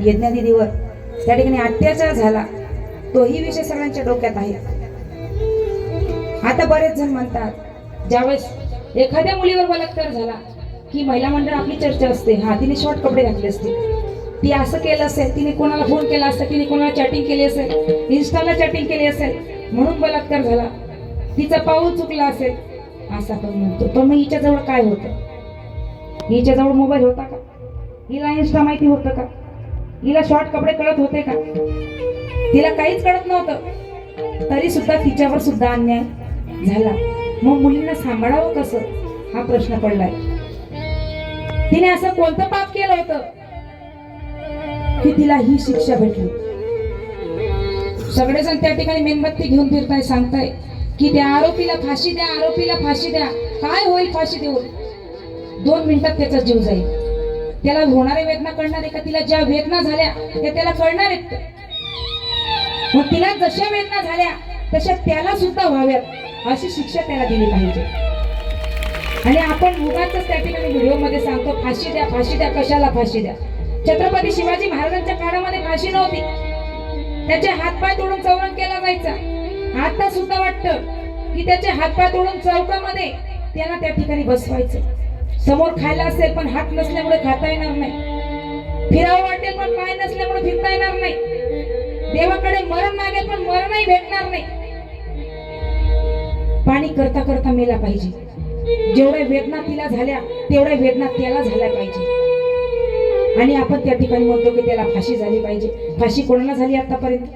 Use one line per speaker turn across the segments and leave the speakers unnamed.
यज्ञादिदीवर. त्या ठिकाणी अत्याचार झाला. तोही विषय सगळ्यांच्या डोक्यात आहे. आता बरेच जण म्हणतात ज्यावेळेस एखाद्या मुलीवर बलात्कार झाला की महिला मंडळ आपली चर्चा असते. हा तिने शॉर्ट कपडे घातले असते ती असं केलं असेल तिने कोणाला फोन केला असेल तिने कोणाला चॅटिंग केली असेल इन्स्टाला चॅटिंग केली असेल म्हणून बलात्कार झाला. तिचा पाऊल चुकला असेल असं आपण म्हणतो. पण मग हिच्याजवळ काय होतं? हिच्याजवळ मोबाईल होता का? हिला इन्स्टा माहिती होतं का? हिला शॉर्ट कपडे कळत होते का? तिला काहीच कळत नव्हतं. तरी सुद्धा तिच्यावर सुद्धा अन्याय झाला. मग मुलींना सांभाळावं कसं? हा प्रश्न पडलाय. तिने असं कोणतं पाप केलं होतं? की तिला ही शिक्षा भेटली. सगळेजण त्या ठिकाणी मेणबत्ती घेऊन फिरताय सांगताय की त्या आरोपीला फाशी द्या आरोपीला फाशी द्या. काय होईल फाशी देऊन? दोन मिनिटात त्याचा जीव जाईल. त्याला होणाऱ्या वेदना कळणार आहे का? तिला ज्या वेदना झाल्या त्या त्याला कळणार आहेत. मग तिला जशा वेदना झाल्या तशा त्याला सुद्धा व्हाव्यात अशी शिक्षा त्याला दिली पाहिजे. आणि आपण उगाच त्या ठिकाणी व्हिडिओमध्ये सांगतो फाशी द्या फाशी द्या कशाला फाशी द्या? छत्रपती शिवाजी महाराजांच्या काळामध्ये फाशी नव्हती. त्याचे हातपाय तोडून चौरंग केला जायचा. आता सुद्धा वाटतं की त्याचे हातपाय तोडून चौकामध्ये त्यांना त्या ठिकाणी बसवायचं. समोर खायला असेल पण हात नसल्यामुळे खाता येणार नाही. फिरावं वाटेल पण पाय नसल्यामुळे फिरता येणार नाही. देवाकडे मरण मागेल पण मरणही भेटणार नाही. पाणी करता करता मेला पाहिजे. जेवढ्या वेदना तिला झाल्या तेवढ्या वेदना त्याला झाल्या पाहिजे. आणि आपण त्या ठिकाणी म्हणतो की त्याला फाशी झाली पाहिजे. फाशी कोणाला झाली आतापर्यंत?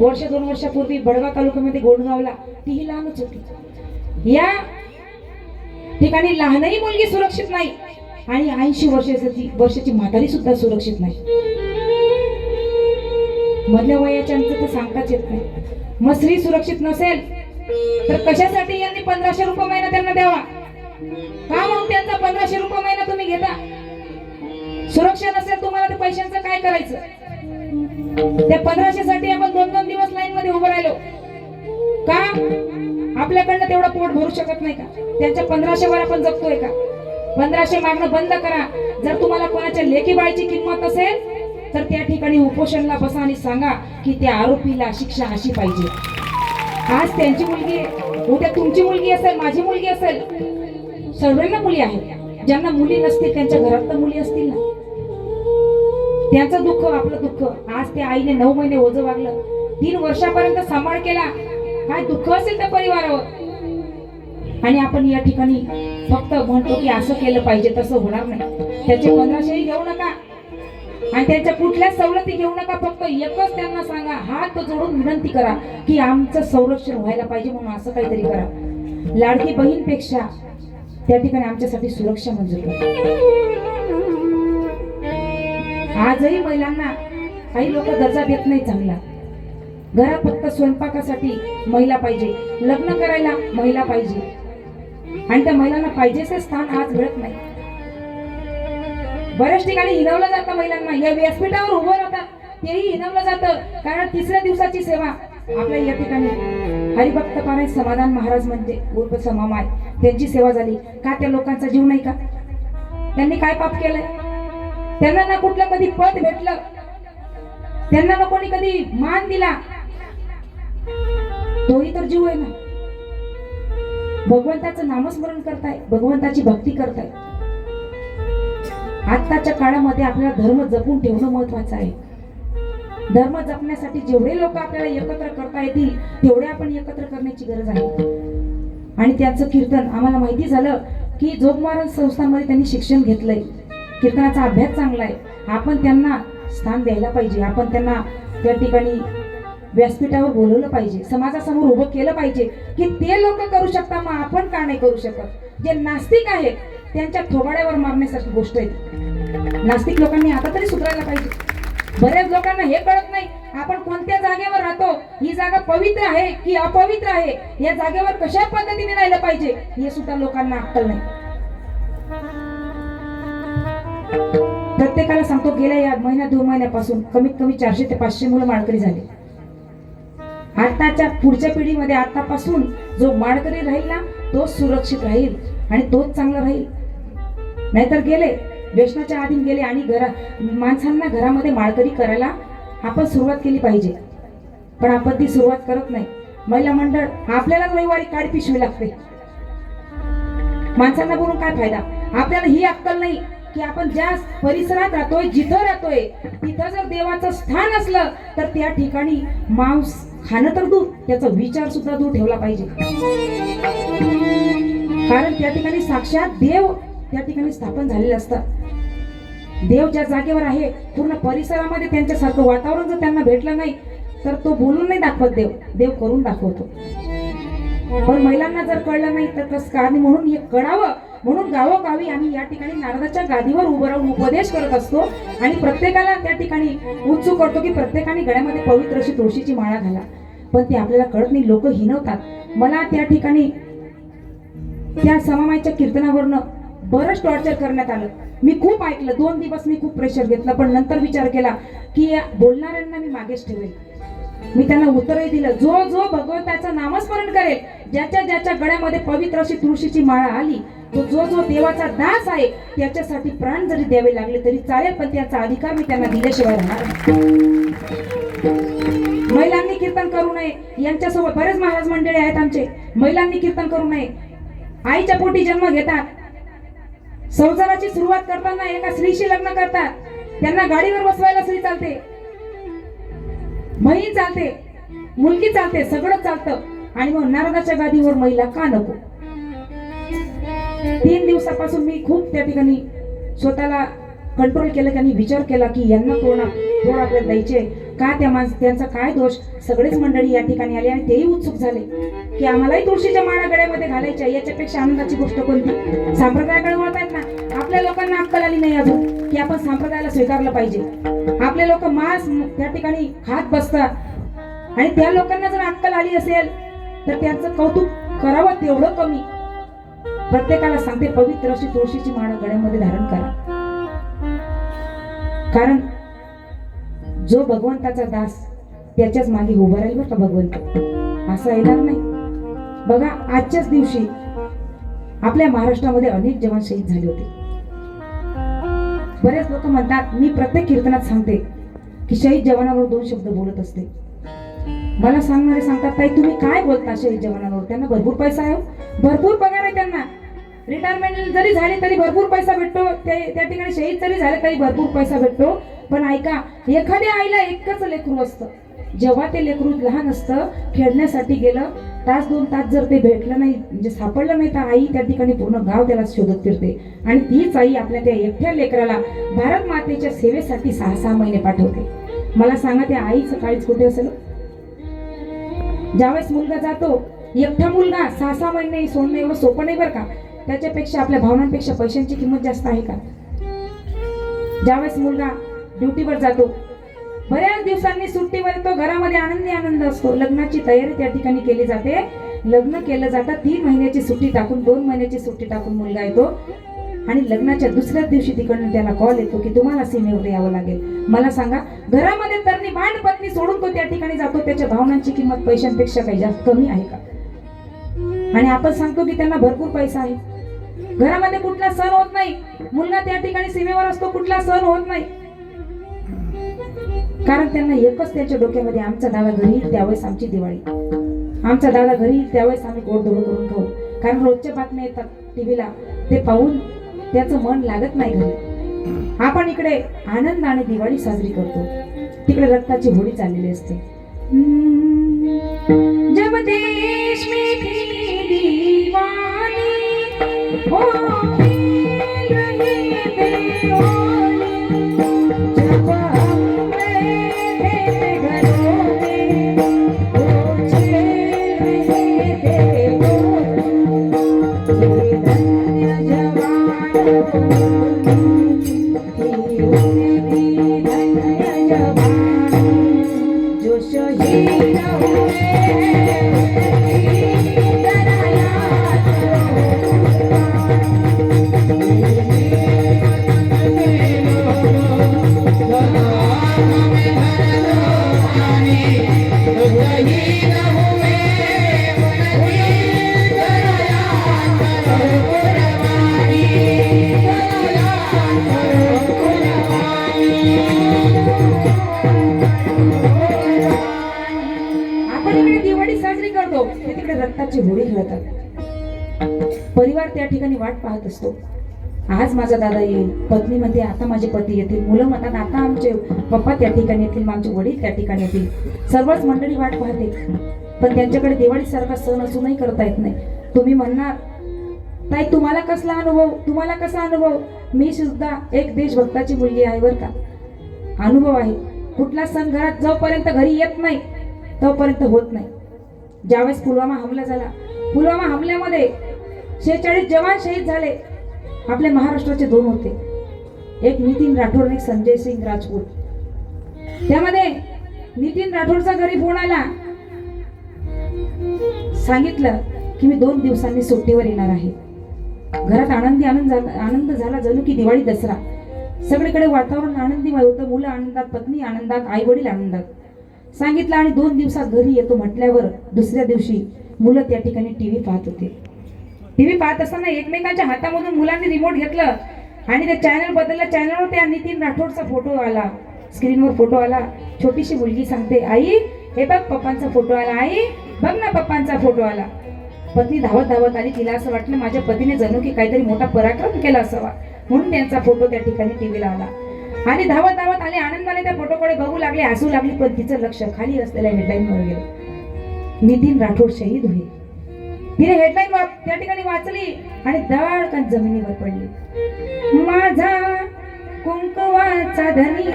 वर्ष दोन वर्षापूर्वी बडवा तालुक्यामध्ये गोडगावला तीही लहानच होती. या ठिकाणी लहानही मुलगी सुरक्षित नाही आणि ऐंशी वर्षाची वर्षाची म्हातारी सुद्धा सुरक्षित नाही. मधल्या वयाच्या तर सांगताच येत नाही. मग स्त्री सुरक्षित नसेल तर कशासाठी यांनी पंधराशे रुपये महिना त्यांना द्यावा? का मग त्यांचा पंधराशे रुपये महिना तुम्ही घेता? सुरक्षा नसेल तुम्हाला त्या पैशांचं काय करायचं? त्या पंधराशे साठी आपल्याकडनं तेवढं पोट भरू शकत नाही का? त्यांच्या पंधराशे वर आपण जगतोय का? पंधराशे मागणं बंद करा. जर तुम्हाला कोणाच्या लेखी बाळची किंमत असेल तर त्या ठिकाणी उपोषणला बसा आणि सांगा की त्या आरोपीला शिक्षा अशी पाहिजे. आज त्यांची मुलगी उद्या तुमची मुलगी असेल माझी मुलगी असेल सर्वांना मुली आहेत. ज्यांना मुली नसतील त्यांच्या घरात तर मुली असतील ना? त्यांचं दुःख आपलं दुःख. आज त्या आईने नऊ महिने ओझं वागलं. तीन वर्षापर्यंत सांभाळ केला. काय दुःख असेल त्या परिवारावर? आणि आपण या ठिकाणी फक्त म्हणतो की असं केलं पाहिजे तसं होणार नाही. त्याचे पंधराशेही घेऊ नका. आणि त्यांच्या कुठल्याच सवलती घेऊ नका फक्त एकच त्यांना सांगा. हात जोडून विनंती करा की आमचं संरक्षण व्हायला पाहिजे म्हणून असं काहीतरी करा. लाडकी बहीणपेक्षा त्या ठिकाणी आमच्यासाठी सुरक्षा मंजूर करा. आजही महिलांना काही लोक दर्जा देत नाही चांगला. घरात फक्त स्वयंपाकासाठी महिला पाहिजे. लग्न करायला महिला पाहिजे. आणि त्या महिलांना पाहिजेचे स्थान आज मिळत नाही. बऱ्याच ठिकाणी हिनवलं जातं महिलांना. या व्यासपीठावर उभं राहतात तेही हिनवलं जातं. कारण तिसऱ्या दिवसाची सेवा आपल्या या ठिकाणी हरिभक्त पाने समाधान महाराज म्हणजे उर्फ समामाय. त्यांची सेवा झाली. का त्या लोकांचा जीव नाही का? त्यांनी काय पाप केलंय? त्यांना ना कुठलं कधी पद भेटलं? त्यांना ना कोणी कधी मान दिला? तोही तर जीव आहे ना? भगवंताचं नामस्मरण करताय भगवंताची भक्ती करताय. आत्ताच्या काळामध्ये आपल्याला धर्म जपून ठेवणं महत्वाचं आहे. धर्म जपण्यासाठी जेवढे लोक आपल्याला एकत्र करता येतील तेवढे आपण एकत्र करण्याची गरज आहे. आणि त्याचं कीर्तन आम्हाला माहिती झालं की जोगमारण संस्थांमध्ये त्यांनी शिक्षण घेतलंय. कीर्तनाचा अभ्यास चांगला आहे. आपण त्यांना स्थान द्यायला पाहिजे. आपण त्यांना त्या ठिकाणी व्यासपीठावर बोलवलं पाहिजे. समाजासमोर उभं केलं पाहिजे की ते लोक करू शकता मग आपण का नाही करू शकत? जे नास्तिक आहेत त्यांच्या थोबाड्यावर मारण्यासारखी गोष्ट आहे नास्तिक लोकांनी आता तरी सुधारायला पाहिजे. बऱ्याच लोकांना हे कळत नाही आपण कोणत्या जागेवर राहतो? ही जागा पवित्र आहे की अपवित्र आहे? या जागेवर कशा पद्धतीने राहिलं पाहिजे? हे सुद्धा लोकांना अक्कल नाही. प्रत्येकाला सांगतो गेल्या या महिन्या दोन महिन्यापासून कमीत कमी चारशे ते पाचशे मुलं माळकरी झाले. आताच्या पुढच्या पिढीमध्ये आतापासून जो माडकरी राहील ना तोच सुरक्षित राहील आणि तोच चांगला राहील. नाहीतर गेले व्यसनाच्या आधी गेले आणि घरा माणसांना घरामध्ये माळकरी करायला आपण सुरुवात केली पाहिजे. पण आपण ती सुरुवात करत नाही. महिला मंडळ आपल्याला रविवारी काळी पिशवी लागते. माणसांना बोलून काय फायदा? आपल्याला ही अक्कल नाही की आपण ज्या परिसरात राहतोय जिथं राहतोय तिथं जर देवाचं स्थान असलं तर त्या ठिकाणी मांस खाणं तर दूर त्याचा विचार सुद्धा दूर ठेवला पाहिजे. कारण त्या ठिकाणी साक्षात देव त्या ठिकाणी स्थापन झालेले असतात देव ज्या जागेवर आहे पूर्ण परिसरामध्ये त्यांच्यासारखं वातावरण जर त्यांना भेटलं नाही तर तो बोलून नाही दाखवत देव. देव करून दाखवतो. पण महिलांना जर कळलं नाही तर कसं का? आणि म्हणून हे कळावं म्हणून गावोगावी आम्ही या ठिकाणी नारदाच्या गादीवर उभं राहून उपदेश करत असतो आणि प्रत्येकाला त्या ठिकाणी उत्सुक करतो की प्रत्येकाने गळ्यामध्ये पवित्र अशी तुळशीची माळा घाला. पण ते आपल्याला कळत नाही लोक हिनवतात. मला त्या ठिकाणी त्या समामाईच्या कीर्तनावरनं बरंच टॉर्चर करण्यात आलं. मी खूप ऐकलं दोन दिवस मी खूप प्रेशर घेतलं पण नंतर विचार केला की या बोलणाऱ्यांना मी मागेच ठेवेल. मी त्यांना उत्तरही दिलं जो जो भगवंताचं नामस्मरण करेल ज्याच्या ज्याच्या गळ्यामध्ये पवित्र अशी तुळशीची माळा आली तो जो जो देवाचा दास आहे त्याच्यासाठी प्राण जरी द्यावे लागले तरी चालेल पण त्याचा अधिकार मी त्यांना दिल्याशिवाय राहणार महिलांनी कीर्तन करू नये. यांच्यासोबत बरेच महाराज मंडळी आहेत आमचे. महिलांनी कीर्तन करू नये. आईच्या पोटी जन्म घेतात. संसाराची सुरुवात करताना एका स्त्रीशी लग्न करतात. त्यांना गाडीवर बसवायला स्त्री चालते. बहीण चालते मुलगी चालते सगळं चालतं. आणि मग नारदाच्या गादीवर महिला का नको? तीन दिवसापासून मी खूप त्या ठिकाणी स्वतःला कंट्रोल केलं आणि विचार केला की यांना कोणा कोण आपल्याला द्यायचे? का त्या माणस त्यांचा काय दोष? सगळेच मंडळी या ठिकाणी आले आणि तेही उत्सुक झाले की आम्हालाही तुळशीच्या माळा गळ्यामध्ये घालायच्या याच्यापेक्षा आनंदाची गोष्ट कोणती? संप्रदायाकडे वळतायत ना. आपल्या लोकांना अक्कल आली नाही अजून की आपण संप्रदायाला स्वीकारलं पाहिजे. आपले लोक मांस त्या ठिकाणी खात बसतात. आणि त्या लोकांना जर अक्कल आली असेल तर त्यांचं कौतुक करावं तेवढं कमी. प्रत्येकाला सांगते पवित्र अशी तुळशीची माळ गळ्यामध्ये धारण करा. कारण जो भगवंताचा दास त्याच्याच मागे उभा राहील बरं का भगवंत? असं येणार नाही. बघा आजच्याच दिवशी आपल्या महाराष्ट्रामध्ये अनेक जवान शहीद झाले होते. बरेच लोक म्हणतात मी प्रत्येक कीर्तनात सांगते की शहीद जवानावर दोन शब्द बोलत असते. मला सांगणारे सांगतात ताई तुम्ही काय बोलता शहीद जवानावर? त्यांना भरपूर पैसा आहे हो. भरपूर पगार आहे त्यांना. रिटायरमेंट जरी झाली तरी भरपूर पैसा भेटतो. त्या ठिकाणी शहीद जरी झाले तरी भरपूर पैसा भेटतो. पण ऐका एखाद्या आईला एकच लेकरू असतं. जेव्हा ते लेकरू लहान असतं खेळण्यासाठी गेलं तास दोन तास जर ते भेटलं नाही म्हणजे सापडलं नाही तर आई त्या ठिकाणी पूर्ण गाव त्याला शोधत फिरते. आणि तीच आई आपल्या त्या एकट्या लेकराला भारत मातेच्या सेवेसाठी सहा सहा महिने पाठवते. मला सांगा त्या आई सकाळीच कुठे असेल? ज्यावेळेस मुलगा जातो एकटा मुलगा सहा सहा महिने सोडणं एवढं सोपं नाही बरं का? त्याच्यापेक्षा आपल्या भावनांपेक्षा पैशांची किंमत जास्त आहे का? ज्यावेळेस मुलगा ड्युटीवर जातो बऱ्याच दिवसांनी सुट्टीवर तो घरामध्ये आनंदी आनंद असतो. लग्नाची तयारी त्या ठिकाणी केली जाते. लग्न केलं जातं तीन महिन्याची सुट्टी टाकून दोन महिन्याची सुट्टी टाकून मुलगा येतो. आणि लग्नाच्या दुसऱ्याच दिवशी तिकडनं त्याला कॉल येतो की तुम्हाला सीमेवर यावं लागेल. मला सांगा घरामध्ये तरणी भांड पत्नी सोडून तो त्या ठिकाणी जातो त्याच्या भावनांची किंमत पैशांपेक्षा काही जास्त कमी आहे का? आणि आपण सांगतो की त्यांना भरपूर पैसा आहे. घरामध्ये कुठला सण होत नाही. मुलगा त्या ठिकाणी सीमेवर असतो कुठला सण होत नाही. कारण त्यांना एकच त्यांच्या डोक्यामध्ये आमचा दादा घरी येईल त्यावेळेस आमची दिवाळी. आमचा दादा घरी येईल त्यावेळेस आम्ही गोडधोड करून खाऊ. कारण रोजच्या बातम्या येतात टीव्हीला. ते पाहून त्याचं मन लागत नाही घरी. आपण इकडे आनंदाने दिवाळी साजरी करतो. तिकडे रक्ताची होळी चाललेली असते. हम्म, जब देश में थी हो होळी खेळतात परिवार त्या ठिकाणी वाट पाहत असतो. आज माझा दादा येईल. पत्नी म्हणते आता माझे पती येतील. मुलं म्हणतात आता आमचे पप्पा त्या ठिकाणी येतील माझे वडील त्या ठिकाणी येतील. सर्वच मंडळी वाट पाहते. पण त्यांच्याकडे दिवाळीसारखा सण असूनही करता येत नाही. तुम्ही म्हणणार ताई तुम्हाला कसला अनुभव? तुम्हाला कसा अनुभव? मी सुद्धा एक देशभक्ताची मुलगी आहे बरं का. अनुभव आहे. कुठला सण घरात जोपर्यंत घरी येत नाही तोपर्यंत होत नाही. ज्यावेळेस पुलवामा हमला झाला पुलवामा हमल्यामध्ये शेहेचाळीस जवान शहीद झाले. आपल्या महाराष्ट्राचे दोन होते. एक नितीन राठोड आणि संजय सिंग राजपूत. त्यामध्ये नितीन राठोडचा घरी फोन आला सांगितलं की मी दोन दिवसांनी सुट्टीवर येणार आहे. घरात आनंदी आनंद झाला आनंद झाला जणू की दिवाळी दसरा. सगळीकडे वातावरण आनंदीमय होतं मुलं आनंदात पत्नी आनंदात आई वडील आनंदात. सांगितलं आणि दोन दिवसात घरी येतो म्हटल्यावर दुसऱ्या दिवशी मुलं त्या ठिकाणी टीव्ही पाहत होते. टीव्ही पाहत असताना एकमेकांच्या हातामधून मुलांनी रिमोट घेतलं आणि त्या चॅनल बदललं चॅनलवर त्या नितीन राठोडचा फोटो आला. स्क्रीनवर फोटो आला छोटीशी मुलगी सांगते आई हे बघ पप्पांचा फोटो आला आई बघ ना पप्पांचा फोटो आला. पत्नी धावत धावत आली तिला असं वाटलं माझ्या पतीने जणू की काहीतरी मोठा पराक्रम केला असावा म्हणून त्यांचा फोटो त्या ठिकाणी टीव्हीला आला आणि धावत धावत आले आनंदाने त्या फोटोकडे बघू लागले हसू लागली पण तिचं लक्ष खाली असलेल्या हेडलाईनवर गेलं. नितीन राठोड शहीद होईल. तिने हेडलाईन त्या ठिकाणी वाचली आणि दळकन जमिनीवर पडली. माझा कुंकवाचा धनी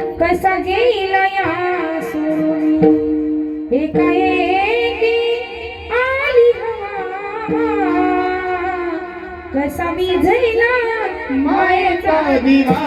कसा गेला या सोडून? एकाएकी आली दिवा. कसा विझैला मायेचा
दिवा.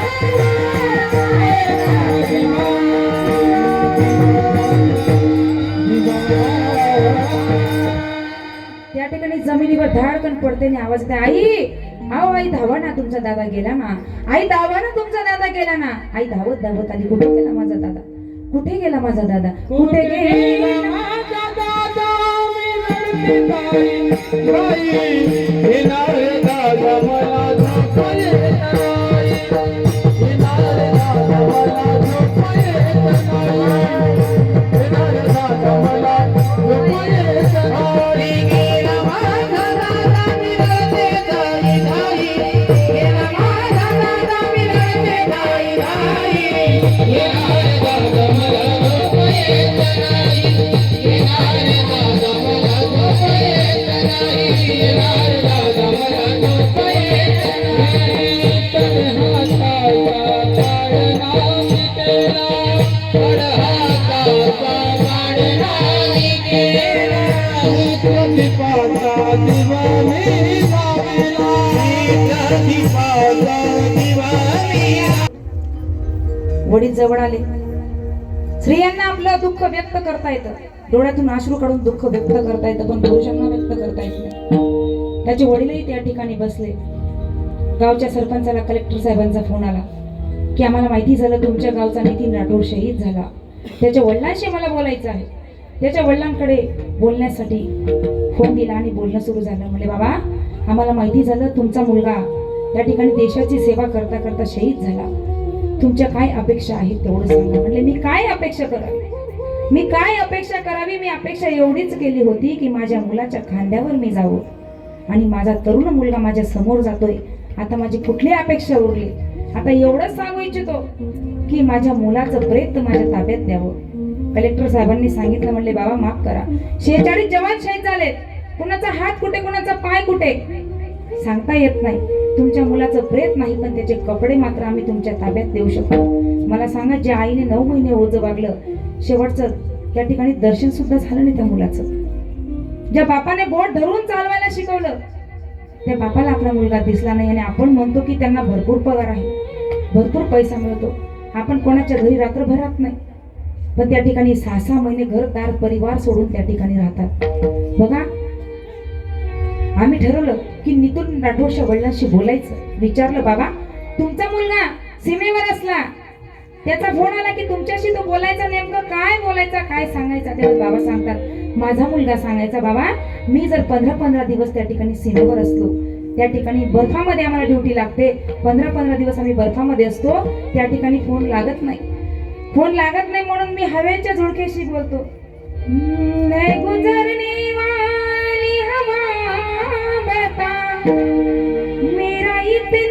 पडते आणि आवाज येते आई अहो आई धावा ना तुमचा दादा गेला ना. आई धावा ना तुमचा दादा गेला ना. आई धावत धावत आली. कुठे गेला माझा दादा? कुठे गेला माझा दादा? कुठे गेला वडील जवळ आले. स्त्रियांना आपलं दुःख व्यक्त करता येतं. डोळ्यातून अश्रू काढून दुःख व्यक्त करता येतं. पण पुरुषांना व्यक्त करता येत नाही. त्याचे वडीलही त्या ठिकाणी बसले. गावच्या सरपंचाला कलेक्टर साहेबांचा फोन आला. की आम्हाला माहिती झालं तुमच्या गावचा नितीन राठोड शहीद झाला. त्याच्या वडिलांशी मला बोलायचं आहे. त्याच्या वडिलांकडे बोलण्यासाठी फोन दिला आणि बोलणं सुरू झालं. म्हणजे बाबा आम्हाला माहिती झालं तुमचा मुलगा त्या ठिकाणी देशाची सेवा करता करता शहीद झाला. तुमच्या काय अपेक्षा आहेत तेवढं सांगा. म्हणले मी काय अपेक्षा करावी? मी काय अपेक्षा करावी? मी अपेक्षा एवढीच केली होती की माझ्या मुलाच्या खांद्यावर मी जावं. आणि माझा तरुण मुलगा माझ्यासमोर जातोय. आता माझी कुठली अपेक्षा उरली? आता एवढंच सांगू इच्छितो की माझ्या मुलाचं प्रेत माझ्या ताब्यात द्यावं. कलेक्टर साहेबांनी सांगितलं म्हणले बाबा माफ करा. शेहेचाळीस जवान शहीद झालेत. कुणाचा हात कुठे कुणाचा पाय कुठे? सांगता येत नाही. तुमच्या मुलाचं प्रेत नाही पण त्याचे कपडे मात्र आम्ही तुमच्या ताब्यात देऊ शकतो. मला सांगा ज्या आईने नऊ महिने ओझ वागलं शेवटचं त्या ठिकाणी दर्शन सुद्धा झालं नाही त्या मुलाचं? ज्या बापाने बोट धरून चालवायला शिकवलं त्या बापाला आपला मुलगा दिसला नाही आणि आपण म्हणतो की त्यांना भरपूर पगार आहे. भरपूर पैसा मिळतो. आपण कोणाच्या घरी रात्र भरत नाही. पण त्या ठिकाणी सहा सहा महिने घरदार परिवार सोडून त्या ठिकाणी राहतात. बघा आम्ही ठरवलं की नितून राठोडच्या वडिलांशी बोलायचं. विचारलं बाबा तुमचा मुलगा सीमेवर असला त्याचा फोन आला की तुमच्याशी तो बोलायचा नेमकं काय बोलायचा काय सांगायचा? तेव्हा बाबा सांगतात माझा मुलगा सांगायचा बाबा मी जर पंधरा पंधरा दिवस त्या ठिकाणी सीमेवर असलो त्या ठिकाणी बर्फामध्ये आम्हाला ड्युटी लागते. पंधरा पंधरा दिवस आम्ही बर्फामध्ये असतो त्या ठिकाणी फोन लागत नाही. फोन लागत नाही म्हणून मी हवेच्या झुळकेशी बोलतो. हम्म, गुजरने वाली हवा बता मेरा इतना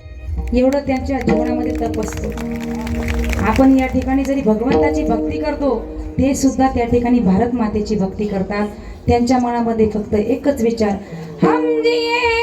एवढं त्यांच्या जीवनामध्ये तप असतो. आपण या ठिकाणी जरी भगवंताची भक्ती करतो ते सुद्धा त्या ठिकाणी भारत मातेची भक्ती करतात. त्यांच्या मनामध्ये फक्त एकच विचार हम जिये